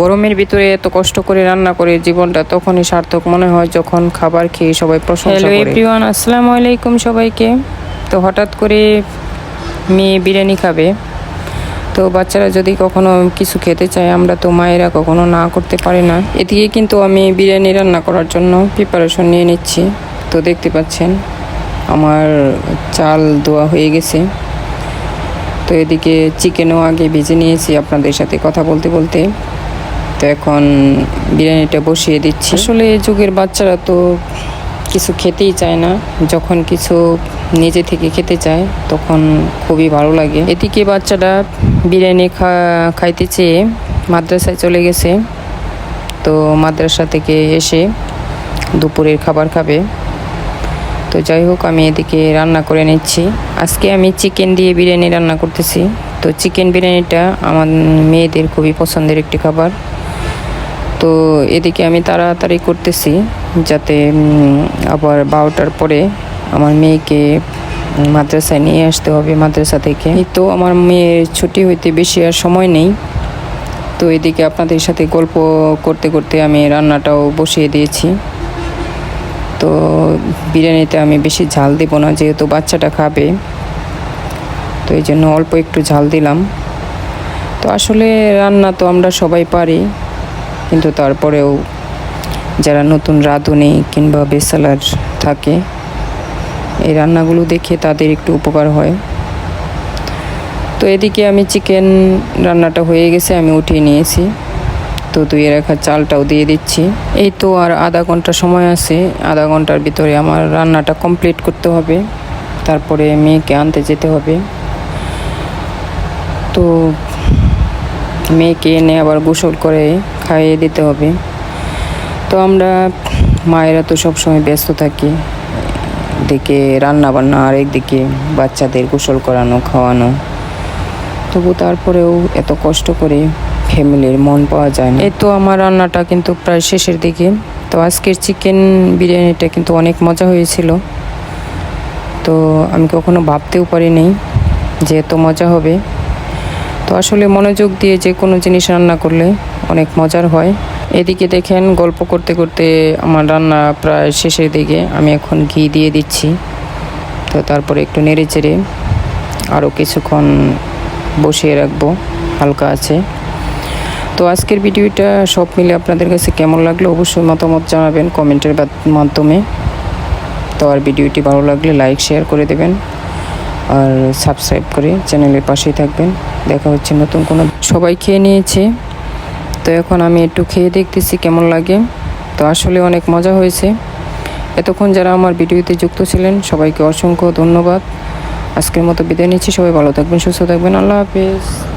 গরমের ভিতরে এত কষ্ট করে রান্না করে জীবনটা তখনই সার্থক মনে হয় যখন খাবার খেয়ে সবাই প্রশংসা করে। এভরিওয়ান আসসালামু আলাইকুম সবাইকে। তো হঠাৎ করে মেয়ে বিরিয়ানি খাবে। তো বাচ্চারা যদি কখনো কিছু খেতে চায় আমরা তো মায়েরা কখনো না করতে পারি না। এদিকে কিন্তু আমি বিরিয়ানি রান্না করার জন্য প্রিপারেশন নিয়ে নিচ্ছি। তো দেখতে পাচ্ছেন আমার চাল দোয়া হয়ে গেছে। তো এদিকে চিকেনও আগে ভেজে নিয়েছি আপনাদের সাথে কথা বলতে বলতে। তো এখন বিরিয়ানিটা বসিয়ে দিচ্ছি। আসলে এই যুগের বাচ্চারা তো কিছু খেতেই চায় না। যখন কিছু নিজে থেকে খেতে চায়, তখন খুবই ভালো লাগে। এদিকে বাচ্চাটা বিরিয়ানি খাইতে চেয়ে মাদ্রাসায় চলে গেছে। তো মাদ্রাসা থেকে এসে দুপুরের খাবার খাবে। তো যাই হোক, আমি এদিকে রান্না করে নিচ্ছি। আজকে আমি চিকেন দিয়ে বিরিয়ানি রান্না করতেছি। তো চিকেন বিরিয়ানিটা আমার মেয়েদের খুবই পছন্দের একটি খাবার। তো এদিকে আমি তাড়াতাড়ি করতেছি যাতে আবার বারোটার পরে আমার মেয়েকে মাদ্রাসায় নিয়ে আসতে হবে মাদ্রাসা থেকে। তো আমার মেয়ের ছুটি হইতে বেশি আর সময় নেই। তো এদিকে আপনাদের সাথে গল্প করতে করতে আমি রান্নাটাও বসিয়ে দিয়েছি। তো বিরিয়ানিতে আমি বেশি ঝাল দেব না, যেহেতু বাচ্চাটা খাবে। তো এই জন্য অল্প একটু ঝাল দিলাম। তো আসলে রান্না তো আমরা সবাই পারি। কিন্তু তারপরেও যারা নতুন রাঁধুনি কিংবা বেসালার থাকে, এই রান্নাগুলো দেখে তাদের একটু উপকার হয়। তো এদিকে আমি চিকেন রান্নাটা হয়ে গেছে, আমি উঠিয়ে নিয়েছি। তো ধুয়ে রাখা চালটাও দিয়ে দিচ্ছি। এই তো আর আধা ঘণ্টা সময় আছে, আধা ঘণ্টার ভিতরে আমার রান্নাটা কমপ্লিট করতে হবে। তারপরে মেয়েকে আনতে যেতে হবে। তো মেয়েকে এনে আবার গোসল করে খাইয়ে দিতে হবে। তো আমরা মায়েরা তো সবসময় ব্যস্ত থাকি। দিকে রান্না বান্না আর একদিকে বাচ্চাদের গোসল করানো, খাওয়ানো। তবু তারপরেও এত কষ্ট করে ফ্যামিলির মন পাওয়া যায় না। এই তো আমার রান্নাটা কিন্তু প্রায় শেষের দিকে। তো আজকের চিকেন বিরিয়ানিটা কিন্তু অনেক মজা হয়েছিল। তো আমি কখনো ভাবতেও পারিনি যে এত মজা হবে। তো আসলে মনোযোগ দিয়ে যে কোনো জিনিস রান্না করলে অনেক মজার হয়। এদিকে দেখেন গল্প করতে করতে আমার রান্না প্রায় শেষের দিকে আমি এখন ঘি দিয়ে দিচ্ছি। তো তারপরে একটু নেড়ে চেড়ে আরও কিছুক্ষণ বসিয়ে রাখব, হালকা আছে। তো আজকের ভিডিওটা সব মিলে আপনাদের কাছে কেমন লাগল অবশ্যই মতামত জানাবেন কমেন্টের মাধ্যমে। তো আর ভিডিওটি ভালো লাগলে লাইক, শেয়ার করে দেবেন। আর সাবস্ক্রাইব করে চ্যানেলের পাশেই থাকবেন। দেখা হচ্ছে নতুন কোনো সবাই খেয়ে নিয়েছে। তো এখন আমি একটু খেয়ে দেখতেছি কেমন লাগে। তো আসলে অনেক মজা হয়েছে। এতক্ষণ যারা আমার ভিডিওতে যুক্ত ছিলেন, সবাইকে অসংখ্য ধন্যবাদ। আজকের মতো বিদায় নিচ্ছি। সবাই ভালো থাকবেন, সুস্থ থাকবেন। আল্লাহ হাফেজ।